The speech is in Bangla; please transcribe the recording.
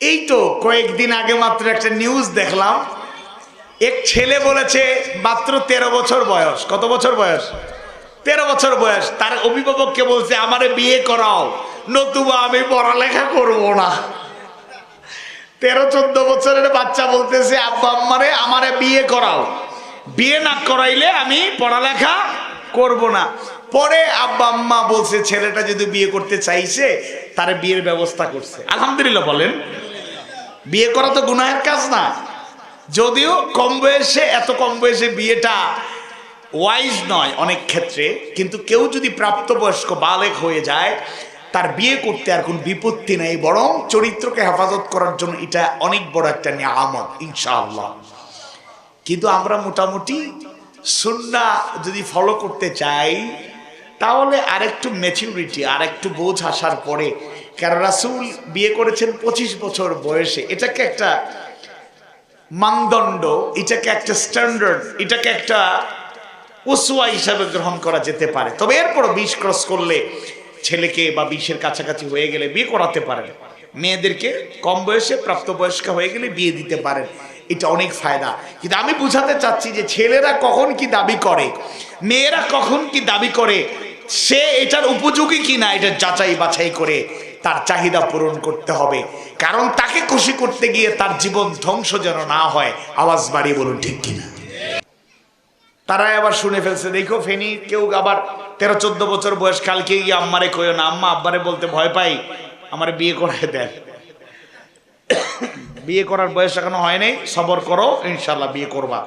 এই তো কয়েকদিন আগে মাত্র একটা নিউজ দেখলাম। এক ছেলে বলেছে, মাত্র তেরো বছর বয়স। কত বছর বয়স? তেরো বছর বয়স। তার অভিভাবককে বলছে, আমারে বিয়ে করাও, নতুবা আমি পড়ালেখা করব না। তেরো, চোদ্দ বছরের বাচ্চা বলতেছে, আব্বা আম্মারে, আমারে বিয়ে করাও। বিয়ে না করাইলে আমি পড়ালেখা করব না। পরে আব্বা আম্মা বলছে, ছেলেটা যদি বিয়ে করতে চাইছে, তার বিয়ের ব্যবস্থা করছে। আলহামদুলিল্লাহ বলেন। বিয়ে করা তো গুনাহের কাজ না। যদিও কম বয়সে, এত কম বয়সে বিয়েটা ওয়াইজ নয় অনেক ক্ষেত্রে, কিন্তু কেউ যদি প্রাপ্তবয়স্ক বালেক হয়ে যায়, তার বিয়ে করতে আর কোনো বিপত্তি নেই, বরং চরিত্রকে হেফাজত করার জন্য এটা অনেক বড় একটা নিয়ামত, ইনশাআল্লাহ। কিন্তু আমরা মোটামুটি সুন্না যদি ফলো করতে চাই, তাহলে আরেকটু ম্যাচিউরিটি আর একটু বোঝ আসার পরে কারণ রাসুল বিয়ে করেছেন পঁচিশ বছর বয়সে। এটাকে একটা মানদণ্ড, এটাকে একটা স্ট্যান্ডার্ড এটাকে একটা উসুয়া হিসাবে গ্রহণ করা যেতে পারে। তবে এরপর বিষ ক্রস করলে ছেলেকে বা বিশের কাছাকাছি হয়ে গেলে বিয়ে করাতে পারেন। মেয়েদেরকে কম বয়সে প্রাপ্তবয়স্কা হয়ে গেলে বিয়ে দিতে পারেন। এটা অনেক ফায়দা। কিন্তু আমি বুঝাতে চাচ্ছি যে ছেলেরা কখন কি দাবি করে? মেয়েরা কখন কি দাবি করে? সে এটার উপযোগী কি না এটা যাচাই বাছাই করে তার চাহিদা পূরণ করতে হবে। কারণ তাকে খুশি করতে গিয়ে তার জীবন ধ্বংস যেন না হয়, আওয়াজ বাড়িয়ে বলুন, ঠিক কিনা? তারাই আবার শুনে ফেলছে, দেখো ফেনি, কেউ আবার তেরো, চোদ্দ বছর বয়স, কালকে গিয়ে আম্মারে কইও না, আম্মা আব্বারে বলতে ভয় পাই আমার বিয়ে করায় দেন। বিয়ে করার বয়স এখনও হয় নাই, সবর করো ইনশাল্লাহ বিয়ে করবা।